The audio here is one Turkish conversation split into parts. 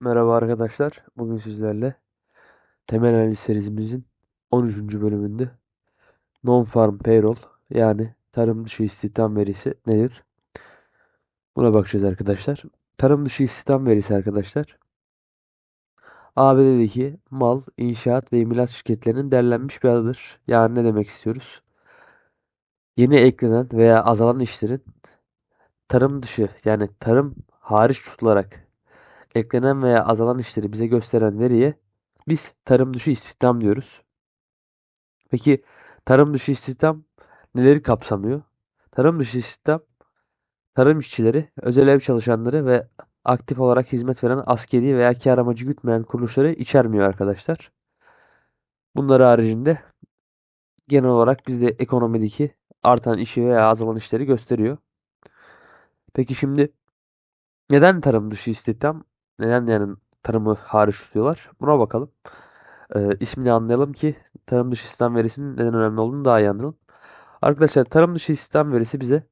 Merhaba arkadaşlar. Bugün sizlerle temel analiz serimizin 13. bölümünde Non-Farm Payroll yani tarım dışı istihdam verisi nedir? Buna bakacağız arkadaşlar. Tarım dışı istihdam verisi arkadaşlar ABD'deki mal, inşaat ve imalat şirketlerinin derlenmiş bir adıdır. Yani ne demek istiyoruz? Yeni eklenen veya azalan işlerin tarım dışı yani tarım hariç tutularak eklenen veya azalan işleri bize gösteren veriye biz tarım dışı istihdam diyoruz. Peki tarım dışı istihdam neleri kapsamıyor? Tarım dışı istihdam tarım işçileri, özel ev çalışanları ve aktif olarak hizmet veren askeri veya kâr amacı gütmeyen kuruluşları içermiyor arkadaşlar. Bunlar haricinde genel olarak bizde ekonomideki artan işi veya azalan işleri gösteriyor. Peki şimdi neden tarım dışı istihdam? Neden yani tarımı hariç tutuyorlar? Buna bakalım. Ee, ismini anlayalım ki tarım dışı istihdam verisinin neden önemli olduğunu daha iyi anlayalım. Arkadaşlar tarım dışı istihdam verisi bize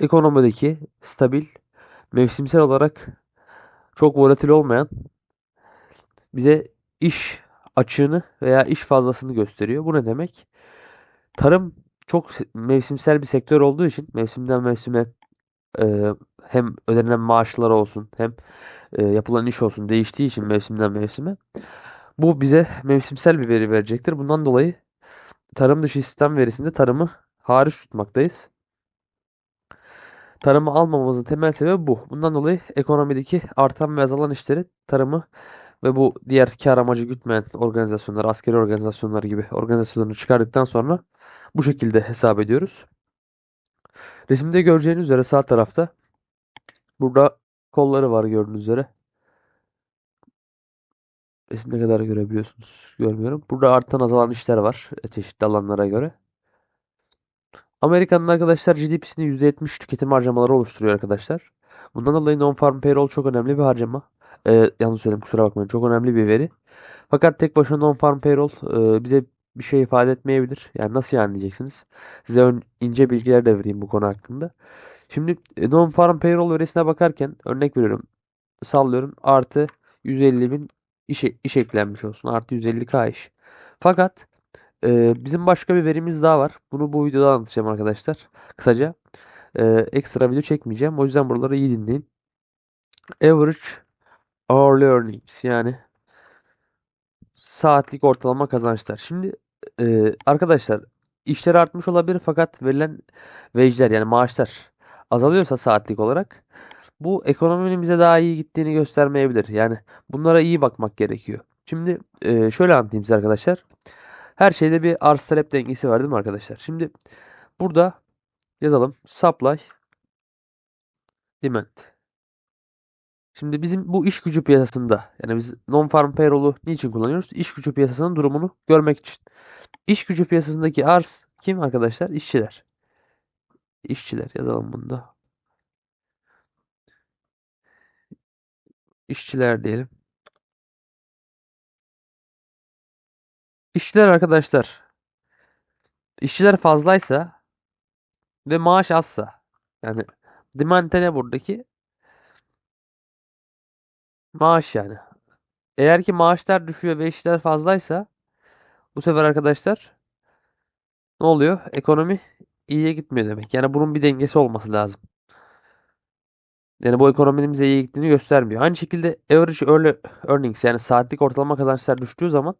ekonomideki stabil, mevsimsel olarak çok volatil olmayan bize iş açığını veya iş fazlasını gösteriyor. Bu ne demek? Tarım çok mevsimsel bir sektör olduğu için mevsimden mevsime e, hem ödenen maaşlar olsun hem e, yapılan iş olsun değiştiği için mevsimden mevsime bu bize mevsimsel bir veri verecektir. Bundan dolayı tarım dışı istihdam verisinde tarımı hariç tutmaktayız. Tarımı almamamızın temel sebebi bu. Bundan dolayı ekonomideki artan ve azalan işleri tarımı ve bu diğer kar amacı gütmeyen organizasyonlar, askeri organizasyonlar gibi organizasyonları çıkardıktan sonra bu şekilde hesap ediyoruz. Resimde göreceğiniz üzere sağ tarafta burada kolları var gördüğünüz üzere. Resimde kadar görebiliyorsunuz. Görmüyorum. Burada artan azalan işler var e, çeşitli alanlara göre. Amerika'nın arkadaşlar GDP'sini %70 tüketim harcamaları oluşturuyor arkadaşlar. Bundan dolayı non-farm payroll çok önemli bir harcama. Ee, yanlış söyledim kusura bakmayın. Çok önemli bir veri. Fakat tek başına non-farm payroll e, bize bir şey ifade etmeyebilir. Yani nasıl yani diyeceksiniz. Size ön, ince bilgiler de vereyim bu konu hakkında. Şimdi e, non-farm payroll verisine bakarken örnek veriyorum. Sallıyorum artı 150 bin iş, iş eklenmiş olsun. Artı 150k iş. Fakat ee, bizim başka bir verimiz daha var. Bunu bu videoda anlatacağım arkadaşlar. Kısaca. Ee, ekstra video çekmeyeceğim. O yüzden buraları iyi dinleyin. Average hourly earnings yani saatlik ortalama kazançlar. Şimdi e, arkadaşlar işler artmış olabilir fakat verilen wage'ler yani maaşlar azalıyorsa saatlik olarak bu ekonominin bize daha iyi gittiğini göstermeyebilir. Yani bunlara iyi bakmak gerekiyor. Şimdi e, şöyle anlatayım size arkadaşlar. Her şeyde bir arz talep dengesi var değil mi arkadaşlar? Şimdi burada yazalım. Supply demand. Şimdi bizim bu iş gücü piyasasında yani biz non-farm payroll'u niçin kullanıyoruz? İş gücü piyasasının durumunu görmek için. İş gücü piyasasındaki arz kim arkadaşlar? İşçiler. İşçiler yazalım bunda. İşçiler diyelim. İşçiler arkadaşlar. İşçiler fazlaysa ve maaş azsa yani demand ne buradaki? Maaş yani. Eğer ki maaşlar düşüyor ve işler fazlaysa bu sefer arkadaşlar ne oluyor? Ekonomi iyiye gitmiyor demek. Yani bunun bir dengesi olması lazım. Yani bu ekonominin bize iyi gittiğini göstermiyor. Aynı şekilde average early earnings yani saatlik ortalama kazançlar düştüğü zaman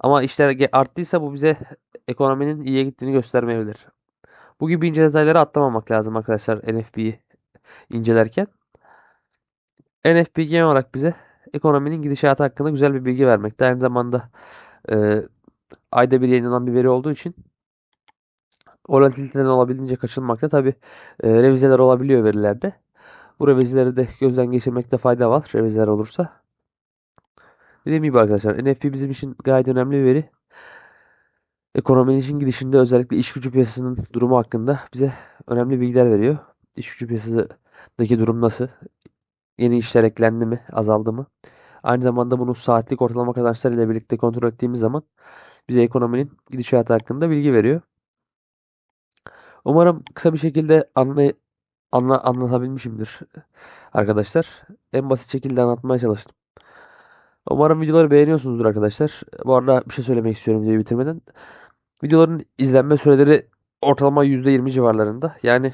ama işler arttıysa bu bize ekonominin iyiye gittiğini göstermeyebilir. Bu gibi ince detayları atlamamak lazım arkadaşlar NFP'yi incelerken. NFP genel olarak bize ekonominin gidişatı hakkında güzel bir bilgi vermekte. Aynı zamanda e, ayda bir yayınlanan bir veri olduğu için volatiliteden olabildiğince kaçınmakta. Tabi e, revizeler olabiliyor verilerde. Bu revizeleri de gözden geçirmekte fayda var revizeler olursa. Dediğim gibi arkadaşlar NFP bizim için gayet önemli bir veri. Ekonominin için gidişinde özellikle iş gücü piyasasının durumu hakkında bize önemli bilgiler veriyor. İş gücü piyasasındaki durum nasıl? Yeni işler eklendi mi? Azaldı mı? Aynı zamanda bunu saatlik ortalama kazançlar ile birlikte kontrol ettiğimiz zaman bize ekonominin gidişatı hakkında bilgi veriyor. Umarım kısa bir şekilde anlay anla, anlatabilmişimdir arkadaşlar. En basit şekilde anlatmaya çalıştım. Umarım videoları beğeniyorsunuzdur arkadaşlar. Bu arada bir şey söylemek istiyorum videoyu bitirmeden. Videoların izlenme süreleri ortalama %20 civarlarında. Yani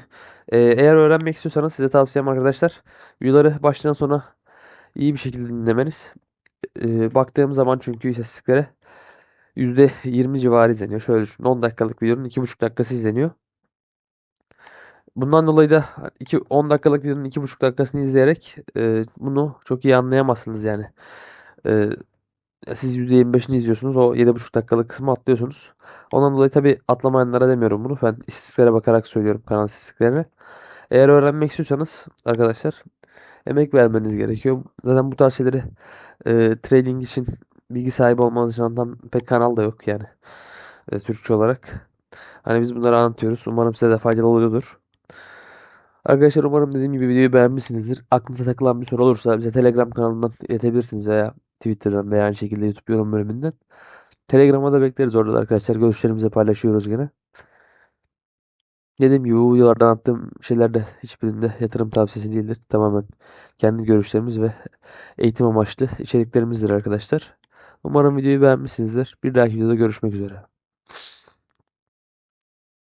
e, eğer öğrenmek istiyorsanız size tavsiyem arkadaşlar. Videoları baştan sona iyi bir şekilde dinlemeniz. E, baktığım zaman çünkü istatistiklere %20 civarı izleniyor. Şöyle düşünün 10 dakikalık videonun 2,5 dakikası izleniyor. Bundan dolayı da 2, 10 dakikalık videonun 2,5 dakikasını izleyerek e, bunu çok iyi anlayamazsınız yani. E, siz %25'ini izliyorsunuz. O 7,5 dakikalık kısmı atlıyorsunuz. Ondan dolayı tabii atlamayanlara demiyorum bunu. Ben istatistiklere bakarak söylüyorum kanal istatistiklerine. Eğer öğrenmek istiyorsanız arkadaşlar emek vermeniz gerekiyor. Zaten bu tarz şeyleri e, trading için bilgi sahibi olmanız için anlatan pek kanal da yok yani. E, Türkçe olarak. Hani biz bunları anlatıyoruz. Umarım size de faydalı oluyordur. Arkadaşlar umarım dediğim gibi videoyu beğenmişsinizdir. Aklınıza takılan bir soru olursa bize Telegram kanalından iletebilirsiniz veya Twitter'dan veya aynı şekilde YouTube yorum bölümünden. Telegram'a da bekleriz orada da arkadaşlar. Görüşlerimizi paylaşıyoruz gene. Dediğim gibi bu videolarda anlattığım şeyler de hiçbirinde yatırım tavsiyesi değildir. Tamamen kendi görüşlerimiz ve eğitim amaçlı içeriklerimizdir arkadaşlar. Umarım videoyu beğenmişsinizdir. Bir dahaki videoda görüşmek üzere.